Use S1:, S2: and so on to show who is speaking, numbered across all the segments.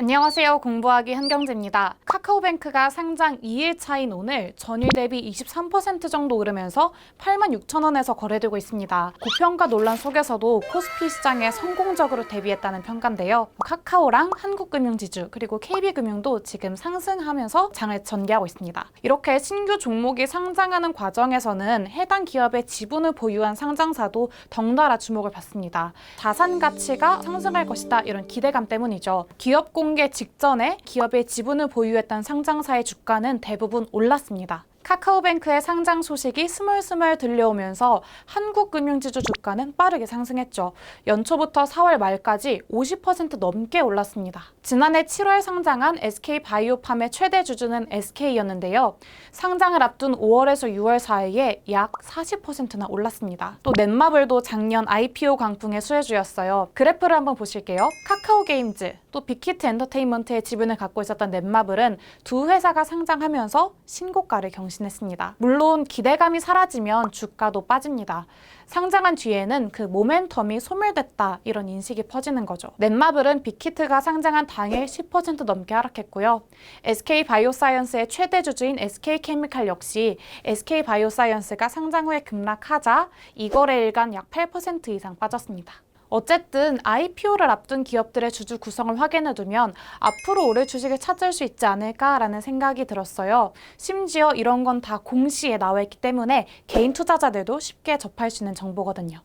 S1: 안녕하세요. 공부하기 한경재입니다. 카카오뱅크가 상장 2일 차인 오늘 전일 대비 23% 정도 오르면서 8만 6천 원에서 거래되고 있습니다. 고평가 논란 속에서도 코스피 시장에 성공적으로 대비했다는 평가인데요. 카카오랑 한국금융지주 그리고 KB금융도 지금 상승하면서 장을 전개하고 있습니다. 이렇게 신규 종목이 상장하는 과정에서는 해당 기업의 지분을 보유한 상장사도 덩달아 주목을 받습니다. 자산 가치가 상승할 것이다 이런 기대감 때문이죠. 기업 공개 직전에 기업의 지분을 보유했던 상장사의 주가는 대부분 올랐습니다. 카카오뱅크의 상장 소식이 스멀스멀 들려오면서 한국금융지주 주가는 빠르게 상승했죠. 연초부터 4월 말까지 50% 넘게 올랐습니다. 지난해 7월 상장한 SK바이오팜의 최대 주주는 SK였는데요. 상장을 앞둔 5월에서 6월 사이에 약 40%나 올랐습니다. 또 넷마블도 작년 IPO 강풍의 수혜주였어요. 그래프를 한번 보실게요. 카카오게임즈, 또 빅히트 엔터테인먼트의 지분을 갖고 있었던 넷마블은 두 회사가 상장하면서 신고가를 경신했습니다. 물론 기대감이 사라지면 주가도 빠집니다. 상장한 뒤에는 그 모멘텀이 소멸됐다 이런 인식이 퍼지는 거죠. 넷마블은 빅히트가 상장한 당일 10% 넘게 하락했고요. SK 바이오사이언스의 최대 주주인 SK 케미칼 역시 SK 바이오사이언스가 상장 후에 급락하자 이거래일간 약 8% 이상 빠졌습니다. 어쨌든 IPO를 앞둔 기업들의 주주 구성을 확인해 두면 앞으로 오를 주식을 찾을 수 있지 않을까라는 생각이 들었어요. 심지어 이런 건 다 공시에 나와 있기 때문에 개인 투자자들도 쉽게 접할 수 있는 정보거든요.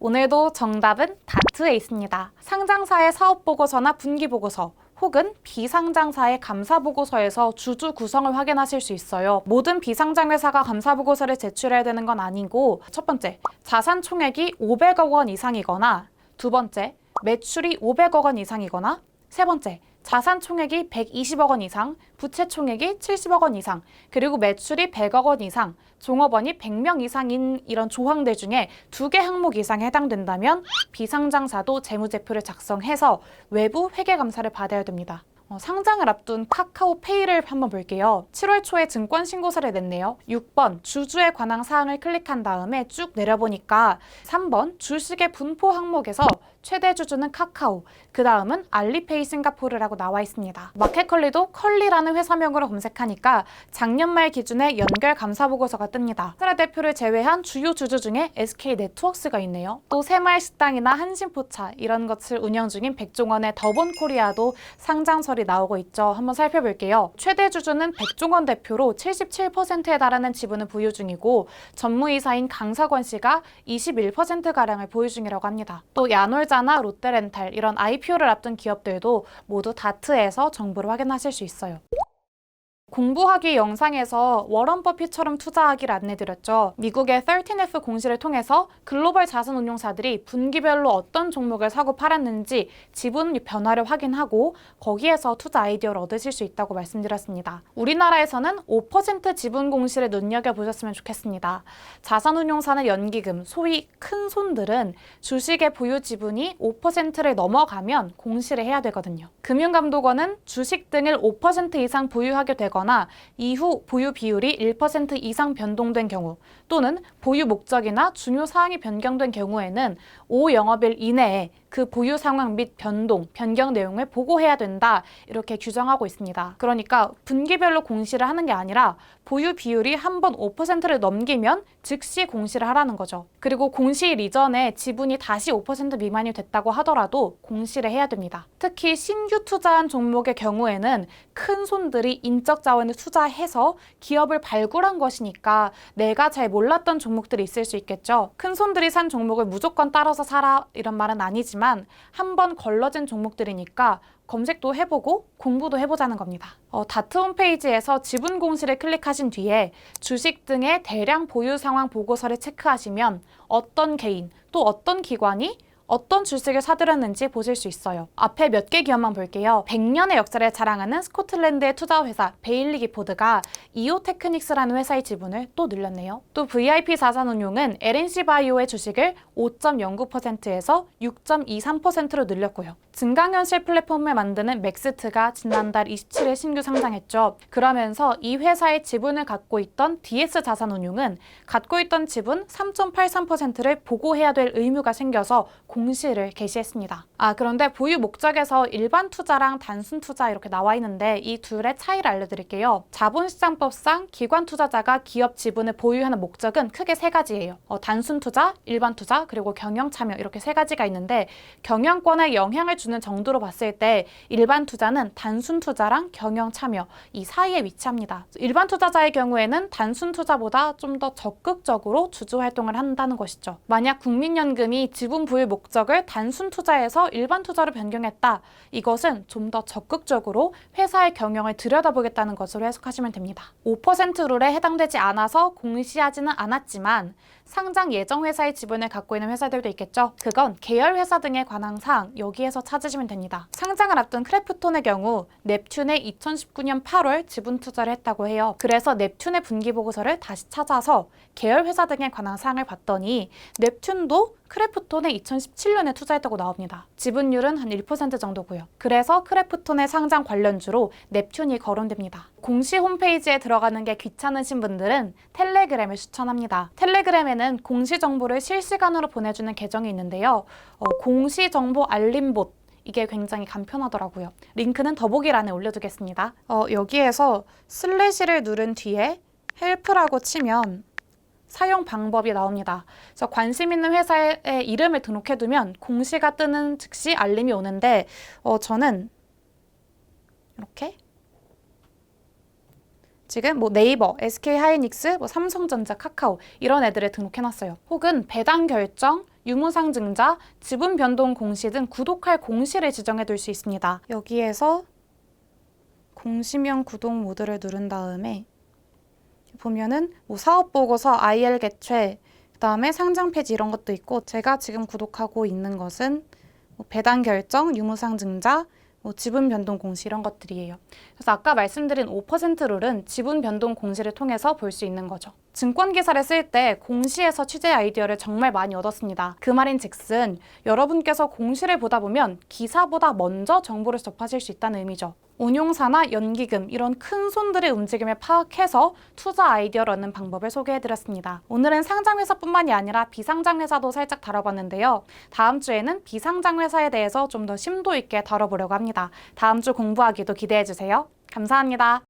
S1: 오늘도 정답은 다트에 있습니다. 상장사의 사업 보고서나 분기 보고서 혹은 비상장사의 감사 보고서에서 주주 구성을 확인하실 수 있어요. 모든 비상장 회사가 감사 보고서를 제출해야 되는 건 아니고 첫 번째, 자산 총액이 500억 원 이상이거나 두 번째, 매출이 500억 원 이상이거나 세 번째, 자산 총액이 120억 원 이상, 부채 총액이 70억 원 이상, 그리고 매출이 100억 원 이상, 종업원이 100명 이상인 이런 조항들 중에 두 개 항목 이상에 해당된다면 비상장사도 재무제표를 작성해서 외부 회계 감사를 받아야 됩니다. 어, 상장을 앞둔 카카오페이를 한번 볼게요. 7월 초에 증권 신고서를 냈네요. 6번 주주에 관한 사항을 클릭한 다음에 쭉 내려보니까 3번 주식의 분포 항목에서 최대 주주는 카카오, 그 다음은 알리페이 싱가포르라고 나와 있습니다. 마켓컬리도 컬리라는 회사명으로 검색하니까 작년 말 기준에 연결 감사 보고서가 뜹니다. 스라 대표를 제외한 주요 주주 중에 SK 네트워크스가 있네요. 또 새마을 식당이나 한신포차 이런 것을 운영 중인 백종원의 더본 코리아도 상장설이 나오고 있죠. 한번 살펴볼게요. 최대 주주는 백종원 대표로 77%에 달하는 지분을 보유 중이고 전무이사인 강석원 씨가 21%가량을 보유 중이라고 합니다. 또 야놀 자나 롯데렌탈 이런 IPO를 앞둔 기업들도 모두 다트에서 정보를 확인하실 수 있어요. 공부하기 영상에서 워런 버핏처럼 투자하기를 안내드렸죠. 미국의 13F 공시를 통해서 글로벌 자산 운용사들이 분기별로 어떤 종목을 사고 팔았는지 지분 변화를 확인하고 거기에서 투자 아이디어를 얻으실 수 있다고 말씀드렸습니다. 우리나라에서는 5% 지분 공시를 눈여겨보셨으면 좋겠습니다. 자산 운용사는 연기금, 소위 큰 손들은 주식의 보유 지분이 5%를 넘어가면 공시를 해야 되거든요. 금융감독원은 주식 등을 5% 이상 보유하게 되거나 되거나 이후 보유 비율이 1% 이상 변동된 경우 또는 보유 목적이나 중요 사항이 변경된 경우에는 5영업일 이내에 그 보유 상황 및 변동, 변경 내용을 보고해야 된다. 이렇게 규정하고 있습니다. 그러니까 분기별로 공시를 하는 게 아니라 보유 비율이 한 번 5%를 넘기면 즉시 공시를 하라는 거죠. 그리고 공시일 이전에 지분이 다시 5% 미만이 됐다고 하더라도 공시를 해야 됩니다. 특히 신규 투자한 종목의 경우에는 큰 손들이 인적 자원을 투자해서 기업을 발굴한 것이니까 내가 잘 몰랐던 종목들이 있을 수 있겠죠. 큰 손들이 산 종목을 무조건 따라서 사라 이런 말은 아니지만 한번 걸러진 종목들이니까 검색도 해보고 공부도 해보자는 겁니다. 어, 다트 홈페이지에서 지분 공시를 클릭하신 뒤에 주식 등의 대량 보유 상황 보고서를 체크하시면 어떤 개인 또 어떤 기관이 어떤 주식을 사들였는지 보실 수 있어요. 앞에 몇 개 기업만 볼게요. 100년의 역사를 자랑하는 스코틀랜드의 투자 회사 베일리 기포드가 이오 테크닉스라는 회사의 지분을 또 늘렸네요. 또 VIP 자산운용은 LNC 바이오의 주식을 5.09%에서 6.23%로 늘렸고요. 증강현실 플랫폼을 만드는 맥스트가 지난달 27일 신규 상장했죠. 그러면서 이 회사의 지분을 갖고 있던 DS 자산운용은 갖고 있던 지분 3.83%를 보고해야 될 의무가 생겨서 공 시를 게시했습니다. 아, 그런데 보유 목적에서 일반 투자랑 단순 투자 이렇게 나와 있는데 이 둘의 차이를 알려드릴게요. 자본시장법상 기관 투자자가 기업 지분을 보유하는 목적은 크게 세 가지예요. 어, 단순 투자, 일반 투자, 그리고 경영 참여 이렇게 세 가지가 있는데 경영권에 영향을 주는 정도로 봤을 때 일반 투자는 단순 투자랑 경영 참여 이 사이에 위치합니다. 일반 투자자의 경우에는 단순 투자보다 좀 더 적극적으로 주주 활동을 한다는 것이죠. 만약 국민연금이 지분 부여 목 적을 단순 투자에서 일반 투자로 변경했다. 이것은 좀 더 적극적으로 회사의 경영을 들여다보겠다는 것으로 해석하시면 됩니다. 5% 룰에 해당되지 않아서 공시하지는 않았지만 상장 예정 회사의 지분을 갖고 있는 회사들도 있겠죠. 그건 계열 회사 등에 관한 사항 여기에서 찾으시면 됩니다. 상장을 앞둔 크래프톤의 경우 넵튠에 2019년 8월 지분 투자를 했다고 해요. 그래서 넵튠의 분기 보고서를 다시 찾아서 계열 회사 등에 관한 사항을 봤더니 넵튠도 크래프톤에 2017년에 투자했다고 나옵니다. 지분율은 한 1% 정도고요. 그래서 크래프톤의 상장 관련주로 넵튠이 거론됩니다. 공시 홈페이지에 들어가는 게 귀찮으신 분들은 텔레그램을 추천합니다. 텔레그램에는 공시 정보를 실시간으로 보내주는 계정이 있는데요. 어, 공시 정보 알림봇 이게 굉장히 간편하더라고요. 링크는 더보기란에 올려두겠습니다. 어, 여기에서 슬래시를 누른 뒤에 헬프라고 치면 사용 방법이 나옵니다. 그래서 관심 있는 회사의 이름을 등록해두면 공시가 뜨는 즉시 알림이 오는데 어, 저는 이렇게 지금 뭐 네이버, SK 하이닉스, 뭐 삼성전자, 카카오 이런 애들을 등록해놨어요. 혹은 배당 결정, 유무상 증자, 지분 변동 공시 등 구독할 공시를 지정해둘 수 있습니다. 여기에서 공시명 구독 모드를 누른 다음에 보면은 뭐 사업 보고서, IR 개최, 그다음에 상장 폐지 이런 것도 있고 제가 지금 구독하고 있는 것은 뭐 배당 결정, 유무상 증자, 뭐 지분 변동 공시 이런 것들이에요. 그래서 아까 말씀드린 5% 룰은 지분 변동 공시를 통해서 볼 수 있는 거죠. 증권 기사를 쓸 때 공시에서 취재 아이디어를 정말 많이 얻었습니다. 그 말인 즉슨 여러분께서 공시를 보다 보면 기사보다 먼저 정보를 접하실 수 있다는 의미죠. 운용사나 연기금 이런 큰 손들의 움직임을 파악해서 투자 아이디어를 얻는 방법을 소개해드렸습니다. 오늘은 상장회사뿐만이 아니라 비상장회사도 살짝 다뤄봤는데요. 다음 주에는 비상장회사에 대해서 좀 더 심도 있게 다뤄보려고 합니다. 다음 주 공부하기도 기대해주세요. 감사합니다.